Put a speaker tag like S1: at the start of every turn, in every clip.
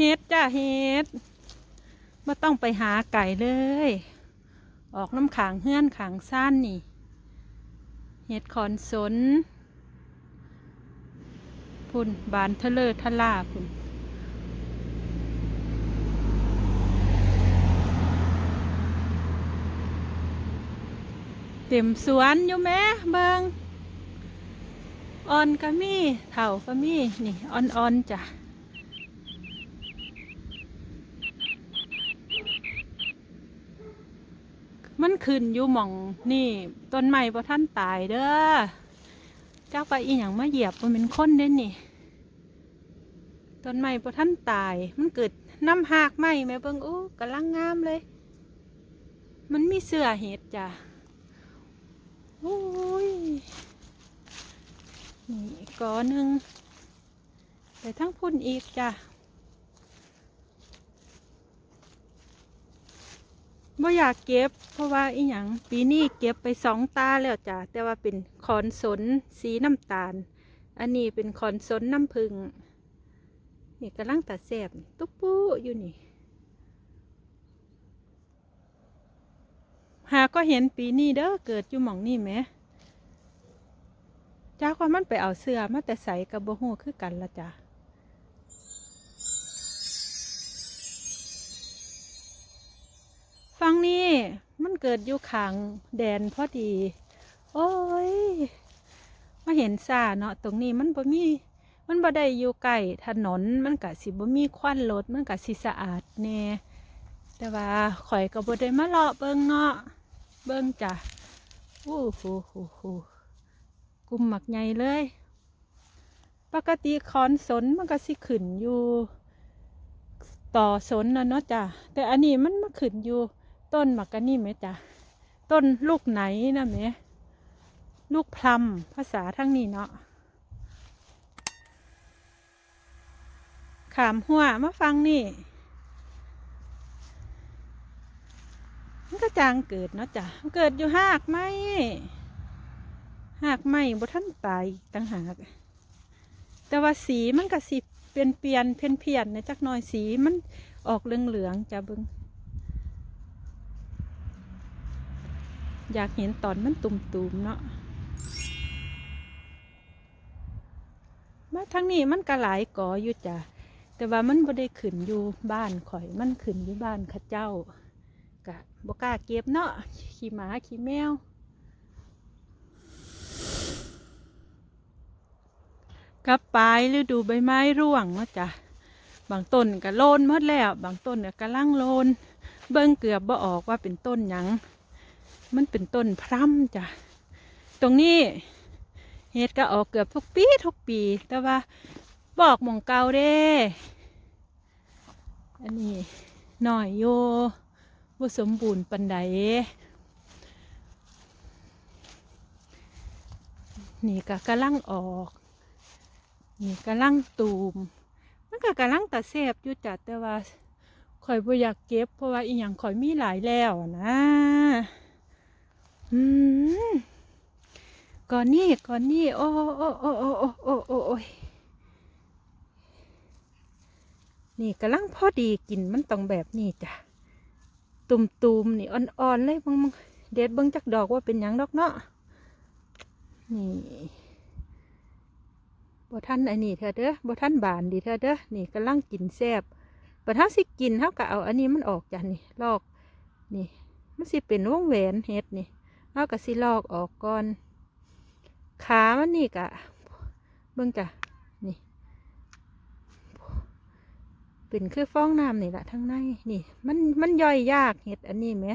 S1: เฮ็ดจ้าเฮ็ดไม่ต้องไปหาไก่เลย ออกน้ำขางเฮื่อนขางซ่านนี่เห็ดขอนสนพุ่นบานทะเลอทะล่าพุ่นเต็มสวนอยู่แม่เบิงออนก็มีเถ่าก็มีนี่ออนออนๆจ้ะ มันขึ้นอยู่หม่องนี่ต้นไม้พอท่านตายเด้อเจ้าไปอีหยังมาเหยียบมันเป็นคนเด้นนี่ต้นไม้พอท่านตาย มันเกิดน้ำหากไหมแม่เบิ่งโอ้กำลังงามเลย มันมีเสื้อเห็ดจ้ะโอ้ยนี่กกอหนึ่งไปทั้งพุ่นอีกจ้ะ บ่อยากเก็บ เพราะว่าอีหยังปีนี้เก็บไปสองตาแล้วจ้ะแต่ว่าเป็นขอนสนสีน้ำตาล อันนี้เป็นขอนสนน้ำผึ้งนี่กำลังตัดแสบตุ๊บปูอยู่นี่ หาก็เห็นปีนี้เด้อเกิดอยู่หม่องนี่แหมจ้าความมันไปเอาเสื้อมาแต่ใส่กับบ่ฮู้คือกันละจ้ะ เกิดอยู่ขางแดนพอดี โอ้ยมาเห็นซาเนาะตรงนี้มันบ่มีมันบ่ได้อยู่ใกล้ถนนมันกะสิบ่มีควันรถมันกะสิสะอาดแน่แต่ว่าข่อยก็บ่ได้มาเลาะเบิ่งเนาะเบิ่งจ้ะอู้หูหูหูกุมหมักใหญ่เลย ปกติคอนสนมันก็สิขึ้นอยู่ ต่อสนนะเนาะจ้ะแต่อันนี้มันมาขึ้นอยู่ ต้นมักกันนี่ไหมจ้ะต้นลูกไหนนะแหมลูกพลัมภาษาทั้งนี้เนาะขามหัวมาฟังนี่ มันก็จางเกิดเนาะจ้ะมันเกิดอยู่หากไหมหากไหมบ่ท่านตายต่างหากแต่ว่าสีมันก็สิเปลี่ยนเปลี่ยนเพี้ยนเพียนๆในจักหน่อยสีมันออกเหลืองเหลืองจ้ะเบิง อยากเห็นตอนมันตุ่มๆเนาะมาทางนี้มันก็หลายกออยู่จ้ะแต่ว่ามันบ่ได้ขึ้นอยู่บ้านข่อย มันขึ้นอยู่บ้านข้าเจ้ากะบ่กล้าเก็บเนาะขี่หมาขี่แมวกับปลายฤดูใบไม้ร่วงเนาะจ้ะบางต้นก็โลนหมดแล้ว บางต้นก็กำลังโลน เบิ่งเกือบบ่ออกว่าเป็นต้นหยัง มันเป็นต้นพร่ำจ้ะ ตรงนี้เห็ดก็ออกเกือบทุกปีทุกปี แต่ว่าบอกมองเก่าเด้ อันนี้หน่อยโยบ่สมบูรณ์ปันใดนี่ก็กำลังออก นี่กำลังตูม มันก็กำลังตะเสบอยู่จัดแต่ว่าข่อยบ่อยากเก็บเพราะว่าอีหยังข่อยมีหลายแล้วนะ อืมก่อนนี้ก่อนนี้โอ้โอ้โอ้โอ้โอ้โอ้โอ้โอ้ยนี่กำลังพอดีกินมันต้องแบบนี้จ้ะตุ่มตูมๆนี่อ่อนๆเลยมึงมึงเด็ดเบิ่งจักดอกว่าเป็นหยังดอกเนาะนี่บ่ท่านอันนี้เถอเด้อบ่ท่านบานดีเถอเด้อนี่กำลังกินแซบบ่ท่าสิกินเท่ากับเอาอันนี้มันออกจ้ะนี่ลอกนี่มันสิเป็นวงแหวนเฮ็ดนี่ เอากับสิลอกออกก่อน ขามันนี่กะ เบิ่งจ้ะ นี่ เป็นคือฟองน้ำนี่แหละทั้งใน นี่ มัน มันย่อยยากเห็ดอันนี้ไหม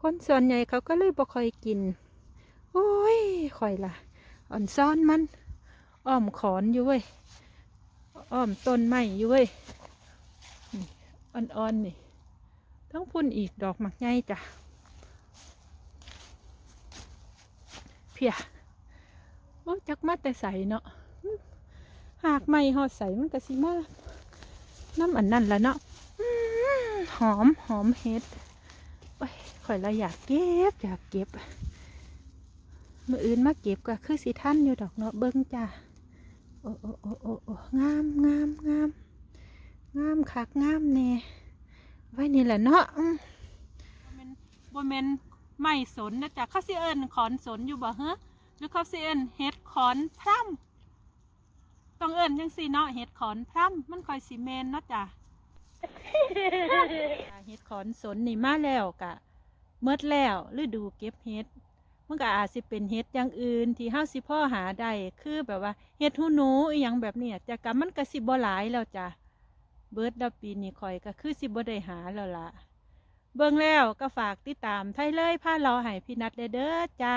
S1: คนส่วนใหญ่เขาก็เลยบ่ค่อยกิน โอ้ยข่อยล่ะอ่อนซ่อนมัน อ้อมขอนอยู่เว้ย อ้อมต้นไม้อยู่เว้ย อ่อนๆนี่ต้องพุ่นอีกดอกหมักไงจ้ะ เพียโอ้จักมาแต่ใสเนาะหากไม่หอดใสมันก็สิมาน้ำอันนั่นละเนาะหอมหอมเฮ็ดโอ้ยข่อยละอยากเก็บ อยากเก็บมืออื่นมาเก็บก็คือสิท่านอยู่ดอกเนาะเบิ้งจ้ะโอ้โอ้โอ้โอ้โอ้งามงามงามงามคักงามแน่ไว้นี่แหละเนาะอืมบ่แมน ไม่สนนะจ๊ะเขาสิเอิ้นขอนสนอยู่บ่ฮะหรือเขาสิเอิ้นเฮ็ดขอนพร่ำต้องเอิ้นจังซี่เนาะเฮ็ดขอนพร่ำมันคอยสิแม่นเนาะจ้ะเฮ็ดขอนสนนี่มาแล้วกะเมดแล้วฤดูเก็บเฮ็ดมันก็อาจสิเป็นเฮ็ดอย่างอื่นที่เฮาสิพ่อหาได้คือแบบว่าเฮ็ดหูหนูอีหยังแบบนี้จะกะมันก็สิบ่หลายแล้วจ้ะเบิดแล้วปีนี้ข่อยก็คือสิบ่ได้หาแล้วล่ะ เบิ่งแล้วก็ฝากติดตามไทยเลยผ้าเราให้พี่นัดเด้อจ้า